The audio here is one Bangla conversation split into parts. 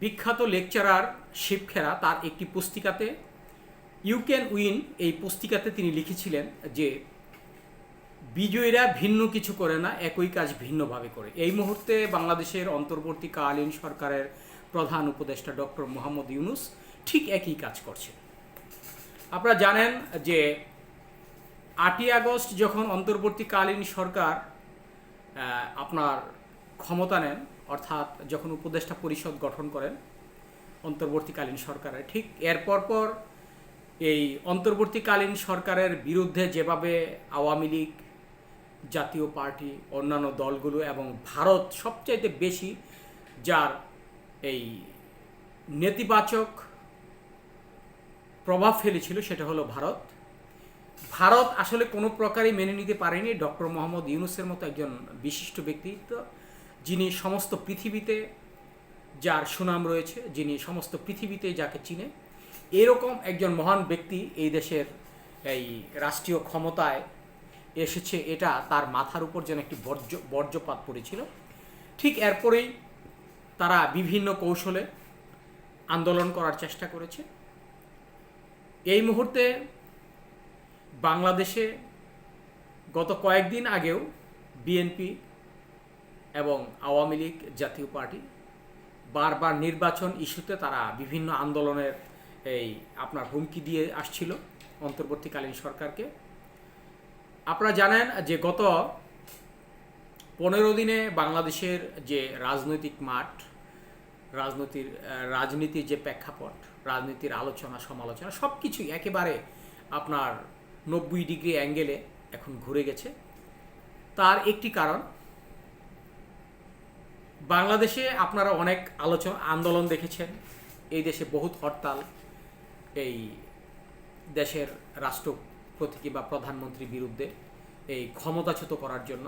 বিখ্যাত লেকচারার শিবখেরা তার একটি পুস্তিকাতে ইউ ক্যান উইন এই পুস্তিকাতে তিনি লিখেছিলেন যে, বিজয়ীরা ভিন্ন কিছু করে না, একই কাজ ভিন্নভাবে করে। এই মুহূর্তে বাংলাদেশের অন্তর্বর্তীকালীন সরকারের প্রধান উপদেষ্টা ডক্টর মোহাম্মদ ইউনুস ঠিক একই কাজ করছে আপনারা জানেন যে, আটই আগস্ট যখন অন্তর্বর্তীকালীন সরকার আপনার ক্ষমতা নেন অর্থাৎ যখন উপদেষ্টা পরিষদ গঠন করেন অন্তর্বর্তীকালীন সরকারের, ঠিক এরপর পর এই অন্তর্বর্তীকালীন সরকারের বিরুদ্ধে যেভাবে আওয়ামী লীগ, জাতীয় পার্টি, অন্যান্য দলগুলো এবং ভারত সবচাইতে বেশি যার এই নেতিবাচক প্রভাব ফেলেছিল সেটা হলো ভারত। ভারত আসলে কোনো প্রকারই মেনে নিতে পারেনি ডক্টর মোহাম্মদ ইউনুসের মতো একজন বিশিষ্ট ব্যক্তিত্ব। যিনি সমস্ত পৃথিবীতে যার সুনাম রয়েছে, যিনি সমস্ত পৃথিবীতে যাকে চিনে, এরকম একজন মহান ব্যক্তি এই দেশের এই রাষ্ট্রীয় ক্ষমতায় এসেছে। এটা তার মাথার উপর যেন একটি বর্জ্য, বর্জ্যপাত পড়েছিল। ঠিক এরপরেই তারা বিভিন্ন কৌশলে আন্দোলন করার চেষ্টা করেছে। এই মুহূর্তে বাংলাদেশে গত কয়েকদিন আগেও বিএনপি এবং আওয়ামী লীগ জাতীয় পার্টি বারবার নির্বাচন ইস্যুতে তারা বিভিন্ন আন্দোলনের এই আপনার হুমকি দিয়ে আসছিল অন্তর্বর্তীকালীন সরকারকে। আপনারা জানেন যে গত পনেরো দিনে বাংলাদেশের যে রাজনৈতিক মাঠ, রাজনীতির রাজনীতির যে প্রেক্ষাপট, রাজনীতির আলোচনা, সমালোচনা সব কিছুই একেবারে আপনার নব্বই ডিগ্রি অ্যাঙ্গেলে এখন ঘুরে গেছে। তার একটি কারণ বাংলাদেশে আপনারা অনেক আলোচনা, আন্দোলন দেখেছেন। এই দেশে বহুত হরতাল, এই দেশের রাষ্ট্রপতি কিংবা প্রধানমন্ত্রীর বিরুদ্ধে এই ক্ষমতাচ্যুত করার জন্য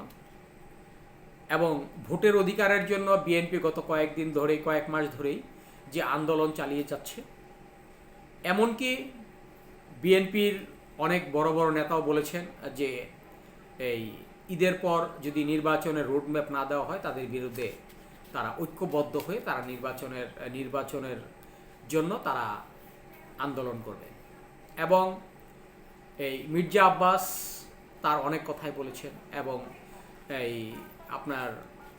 এবং ভোটের অধিকারের জন্য বিএনপি গত কয়েকদিন ধরেই, কয়েক মাস ধরেই যে আন্দোলন চালিয়ে যাচ্ছে। এমনকি বিএনপির অনেক বড় বড় নেতাও বলেছেন যে এই ঈদের পর যদি নির্বাচনের রোডম্যাপ না দেওয়া হয়, তাদের বিরুদ্ধে তারা ঐক্যবদ্ধ হয়ে তারা নির্বাচনের নির্বাচনের জন্য তারা আন্দোলন করবে। এবং এই মির্জা আব্বাস তার অনেক কথাই বলেছেন এবং এই আপনার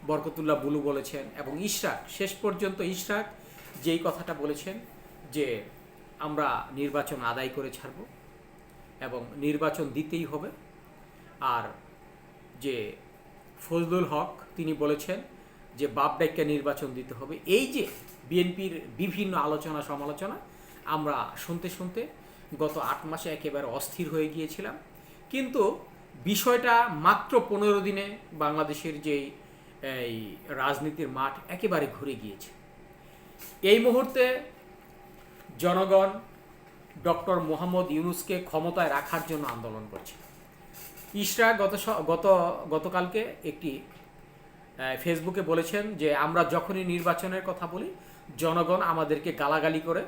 বরকতুল্লাহ বুলু বলেছেন এবং ইশরাক, শেষ পর্যন্ত ইশরাক যেই কথাটা বলেছেন যে আমরা নির্বাচন আদায় করে ছাড়ব এবং নির্বাচন দিতেই হবে। আর যে ফজলুল হক তিনি বলেছেন যে বাপ ডাইকা নির্বাচন দিতে হবে। এই যে বিএনপির বিভিন্ন আলোচনা সমালোচনা, আমরা শুনতে শুনতে গত আট মাসে একেবারে অস্থির হয়ে গিয়েছিলাম। কিন্তু বিষয়টা মাত্র পনেরো দিনে বাংলাদেশের যেই এই রাজনীতির মাঠ একেবারে ঘুরে গিয়েছে। এই মুহূর্তে জনগণ ডক্টর মোহাম্মদ ইউনুসকে ক্ষমতায় রাখার জন্য আন্দোলন করছে। ইশরা গত গত, গতকালকে একটি ফেসবুকে বলেছেন যে, আমরা যখনই নির্বাচনের কথা বলি, জনগণ আমাদেরকে গালাগালি করে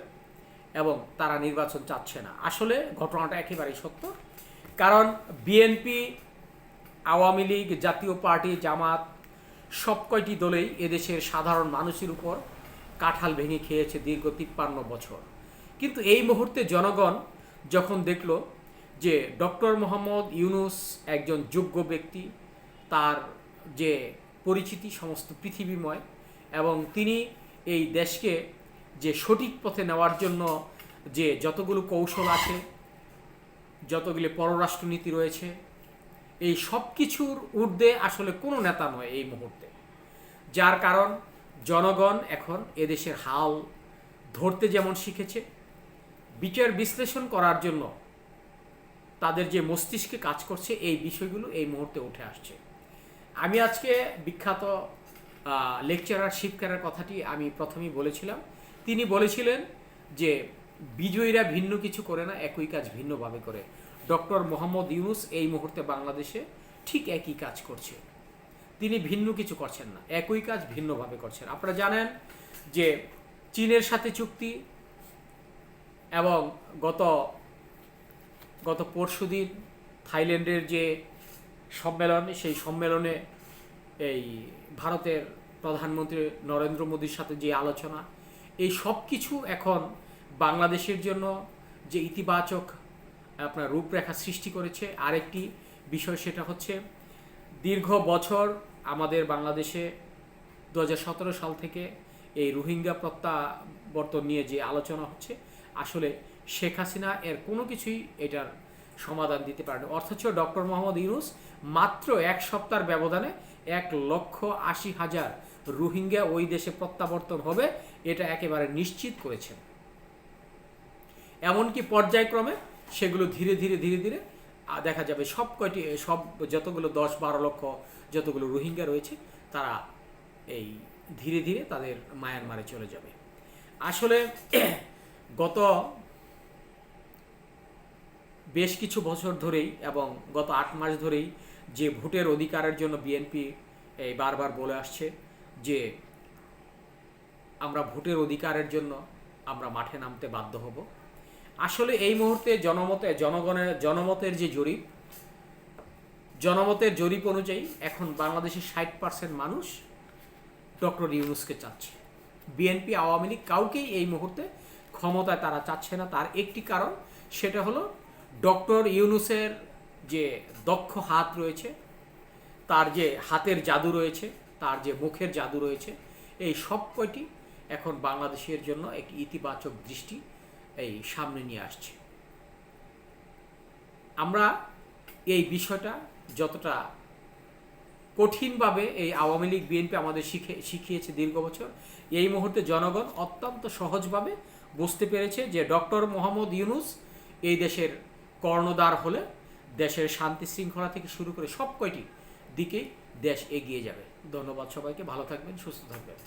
এবং তারা নির্বাচন চাচ্ছে না। আসলে ঘটনাটা একেবারেই সত্য। কারণ বিএনপি, আওয়ামী লীগ, জাতীয় পার্টি, জামাত, সব কয়টি দলেই এদেশের সাধারণ মানুষের উপর কাঁঠাল ভেঙে খেয়েছে দীর্ঘ তিপ্পান্ন বছর। কিন্তু এই মুহূর্তে জনগণ যখন দেখল যে ডক্টর মোহাম্মদ ইউনুস একজন যোগ্য ব্যক্তি, তার যে পরিচিতি, সমস্ত পৃথিবীময় এবং তিনি এই দেশকে যে সঠিক পথে নেওয়ার জন্য যে যতগুলো কৌশল আছে, যতগুলি পররাষ্ট্রনীতি রয়েছে, এই সব কিছুর ঊর্ধ্বে আসলে কোনো নেতা নয় এই মুহূর্তে। যার কারণ, জনগণ এখন এদেশের হাল ধরতে যেমন শিখেছে, বিচার বিশ্লেষণ করার জন্য তাদের যে মস্তিষ্কে কাজ করছে, এই বিষয়গুলো এই মুহূর্তে উঠে আসছে। আমি আজকে বিখ্যাত লেকচারার শিবকারের কথাটি আমি প্রথমেই বলেছিলাম। তিনি বলেছিলেন যে বিজয়ীরা ভিন্ন কিছু করে না, একই কাজ ভিন্নভাবে করে। ডক্টর মোহাম্মদ ইউনুস এই মুহূর্তে বাংলাদেশে ঠিক একই কাজ করছে। তিনি ভিন্ন কিছু করছেন না, একই কাজ ভিন্নভাবে করছেন। আপনারা জানেন যে চীনের সাথে চুক্তি এবং গত গত পরশুদিন থাইল্যান্ডের যে সম্মেলন, সেই সম্মেলনে এই ভারতের প্রধানমন্ত্রী নরেন্দ্র মোদীর সাথে যে আলোচনা, এই সব কিছু এখন বাংলাদেশের জন্য যে ইতিবাচক আপনার রূপরেখা সৃষ্টি করেছে, আরেকটি বিষয় সেটা হচ্ছে দীর্ঘ বছর আমাদের বাংলাদেশে দু হাজার সতেরো সাল থেকে এই রোহিঙ্গা প্রত্যাবর্তন নিয়ে যে আলোচনা হচ্ছে, আসলে শেখ হাসিনা এর কোনো কিছুই এটার সমাধান দিতে পারেনি। অথচ ডক্টর মোহাম্মদ ইউনুস মাত্র এক সপ্তাহের ব্যবধানে এক লক্ষ আশি হাজার রোহিঙ্গা ওই দেশে প্রত্যাবর্তন হবে, এটা একেবারে নিশ্চিত করেছেন। এমনকি পর্যায়ক্রমে সেগুলো ধীরে ধীরে ধীরে ধীরে দেখা যাবে সব কয়টি, সব যতগুলো দশ বারো লক্ষ যতগুলো রোহিঙ্গা রয়েছে, তারা এই ধীরে ধীরে তাদের মায়ানমারে চলে যাবে। আসলে গত বেশ কিছু বছর ধরেই এবং গত আট মাস ধরেই যে ভোটের অধিকারের জন্য বিএনপি এই বারবার বলে আসছে যে আমরা ভোটের অধিকারের জন্য আমরা মাঠে নামতে বাধ্য হব। আসলে এই মুহূর্তে জনমতে, জনগণের, জনমতের যে জরিপ, জনমতের জরিপ অনুযায়ী এখন বাংলাদেশের ষাট পার্সেন্ট মানুষ ডক্টর ইউনুসকে চাচ্ছে। বিএনপি, আওয়ামী লীগ কাউকেই এই মুহূর্তে ক্ষমতায় তারা চাচ্ছে না। তার একটি কারণ সেটা হলো ডক্টর ইউনুসের যে দক্ষ হাত রয়েছে, তার যে হাতের জাদু রয়েছে, তার যে মুখের জাদু রয়েছে, এই সব কয়টি এখন বাংলাদেশের জন্য একটি ইতিবাচক দৃষ্টি এই সামনে নিয়ে আসছে। আমরা এই বিষয়টা যতটা কঠিনভাবে এই আওয়ামী লীগ, বিএনপি আমাদের শিখে, শিখিয়েছে দীর্ঘ বছর, এই মুহূর্তে জনগণ অত্যন্ত সহজভাবে বুঝতে পেরেছে যে ডক্টর মোহাম্মদ ইউনুস এই দেশের কর্ণধার হলে দেশের শান্তি শৃঙ্খলা থেকে শুরু করে সব কয়টি দিকেই দেশ এগিয়ে যাবে। ধন্যবাদ সবাইকে, ভালো থাকবেন, সুস্থ থাকবেন।